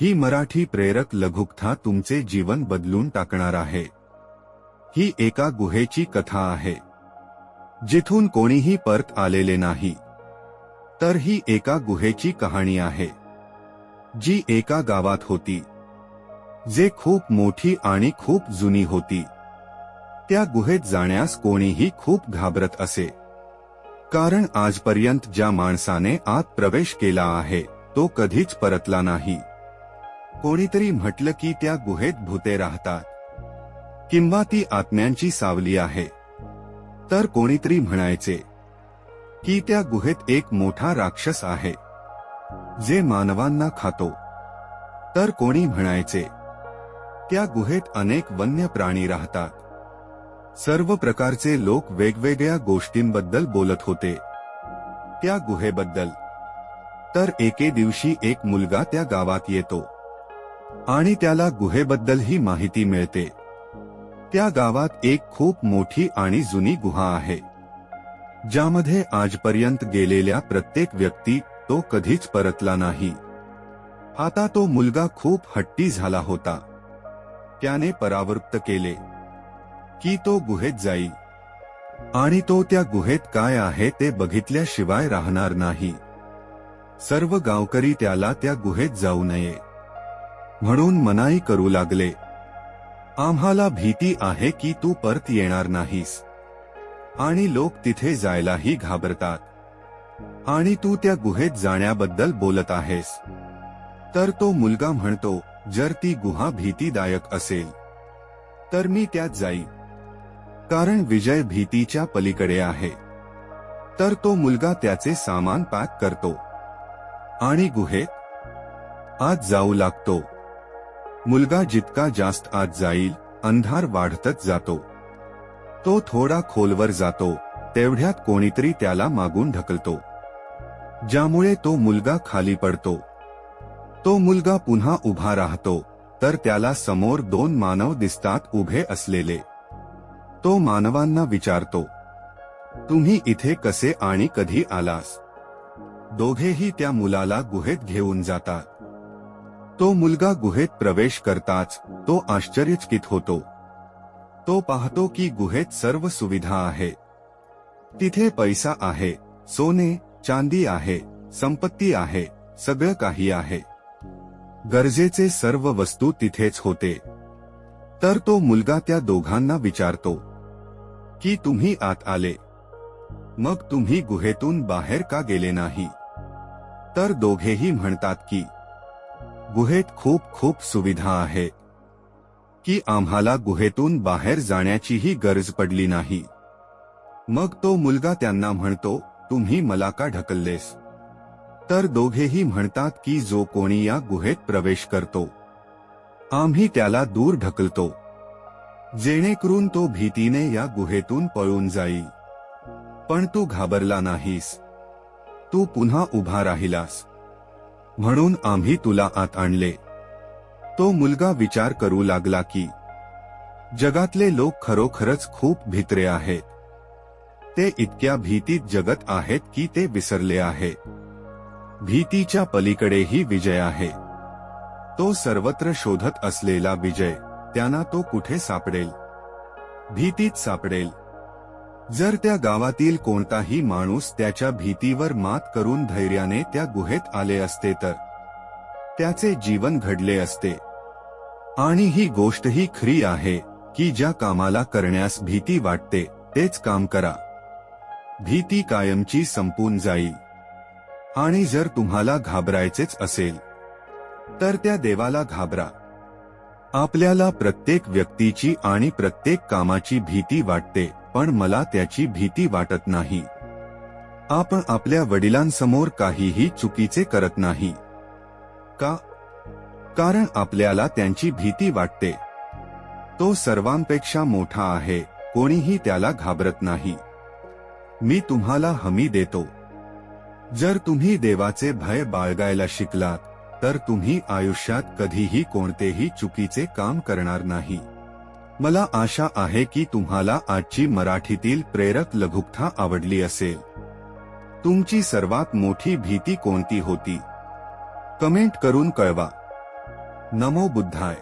ही मराठी प्रेरक लघुकथा तुमचे जीवन बदलून टाकणार आहे. ही एका गुहेची कथा आहे. जिथून कोणीही परत आलेले नाही. तर ही एका गुहेची कहाणी आहे. जी एका गावात होती. जे खूप मोठी आणि खूप जुनी होती. त्या गुहेत जाण्यास कोणीही खूप घाबरत असे. कारण आजपर्यंत ज्या माणसाने आत प्रवेश केला आहे तो कधीच परतला नाही. कोणीतरी म्हटलं की त्या गुहेत भूते राहतात. किंवा ती आत्म्यांची सावली आहे. तर कोणीतरी म्हणायचे की त्या गुहेत एक मोठा राक्षस आहे. जे मानवांना खातो. तर कोणी म्हणायचे त्या गुहेत अनेक वन्य प्राणी राहतात. सर्व प्रकारचे लोक वेगवेगळ्या गोष्टींबद्दल बोलत होते. त्या गुहेबद्दल. तर एके दिवशी एक मुलगा त्या गावात येतो. आणि त्याला गुहेबद्दलही माहिती मिळते. त्या गावात एक खूप मोठी आणि जुनी गुहा आहे. ज्यामध्ये आजपर्यंत गेलेल्या प्रत्येक व्यक्ती तो कधीच परतला नाही. आता तो मुलगा खूप हट्टी झाला होता. त्याने परावृत्त केले की तो गुहेत जाई. आणि तो त्या गुहेत काय आहे ते बघितल्याशिवाय राहणार नाही. सर्व गावकरी त्याला त्या गुहेत जाऊ नये. म्हणून मनाई करू लागले. आम्हाला भीती आहे की तू परत येणार नाहीस. आणि लोक तिथे जायलाही घाबरतात. आणि तू त्या गुहेत जाण्याबद्दल बोलत आहेस. तर तो मुलगा म्हणतो जर ती गुहा भीतीदायक असेल तर मी त्यात जाई. कारण विजय भीतीच्या पलीकडे आहे. तर तो मुलगा त्याचे सामान पॅक करतो. आणि गुहेत आत जाऊ लागतो. मुलगा जितका जास्त आत जाईल अंधार वाढतच जातो. तो थोडा खोलवर जातो तेवढ्यात कोणीतरी त्याला मागून ढकलतो. ज्यामुळे तो मुलगा खाली पडतो. तो मुलगा पुन्हा उभा राहतो तर त्याला समोर दोन मानव दिसतात उभे असलेले. तो मानवांना विचारतो तुम्ही इथे कसे आणि कधी आलास? दोघेही त्या मुलाला गुहेत घेऊन जातात. तो मुलगा गुहेत प्रवेश करताच तो आश्चर्यचकित होतो. तो पाहतो की गुहेत सर्व सुविधा आहे. तिथे पैसा आहे सोने चांदी आहे संपत्ती आहे सगळं काही आहे. गरजेचे सर्व वस्तू तिथेच होते. तर तो मुलगा त्या दोघांना विचारतो की तुम्ही आत आले? मग तुम्ही गुहेतून बाहेर का गेले नाही? तर दोघेही म्हणतात की गुहेत खूप खूप सुविधा आहे. की आम्हाला गुहेतून बाहेर जाण्याचीही गरज पडली नाही. मग तो मुलगा त्यांना म्हणतो तुम्ही मला का ढकललेस? तर दोघेही म्हणतात की जो कोणी या गुहेत प्रवेश करतो आम्ही त्याला दूर ढकलतो. जेणेकरून तो भीतीने या गुहेतून पळून जाईल पण तू घाबरला नाहीस. तू पुन्हा उभा राहिलास. म्हणून आम्ही तुला आत आणले. तो मुलगा विचार करू लागला की जगातले लोक खरोखरच खूप भित्रे आहेत. ते इतक्या भीतीत जगत आहेत की ते विसरले आहे. भीतीच्या पलीकडेही विजय आहे. तो सर्वत्र शोधत असलेला विजय त्यांना तो कुठे सापडेल? भीतीत सापडेल. जर त्या गावातील कोणताही माणूस त्याच्या भीतीवर मात करून धैर्याने त्या गुहेत आले असते तर त्याचे जीवन घडले असते. आणि ही गोष्ट ही खरी आहे की ज्या कामाला करण्यास भीती वाटते तेच काम करा. भीती कायमची संपून जाईल आणि जर तुम्हाला घाबरायचेच असेल तर त्या देवाला घाबरा. आपल्याला प्रत्येक व्यक्तीची आणि प्रत्येक कामाची भीती वाटते. पण मला त्याची भीती वाटत नाही. आपण आपल्या वडिलांसमोर काहीही चुकीचे करत नाही. का? कारण आपल्याला त्यांची भीती वाटते. तो सर्वांपेक्षा मोठा आहे कोणीही त्याला घाबरत नाही. मी तुम्हाला हमी देतो. जर तुम्ही देवाचे भय बाळगायला शिकलात तर तुम्ही आयुष्यात कधीही कोणतेही चुकीचे काम करणार नाही. मला आशा आहे की तुम्हाला आजची मराठीतील प्रेरक लघुकथा आवडली असेल. तुमची सर्वात मोठी भीती कोणती होती? कमेंट करून कळवा. नमो बुद्धाय.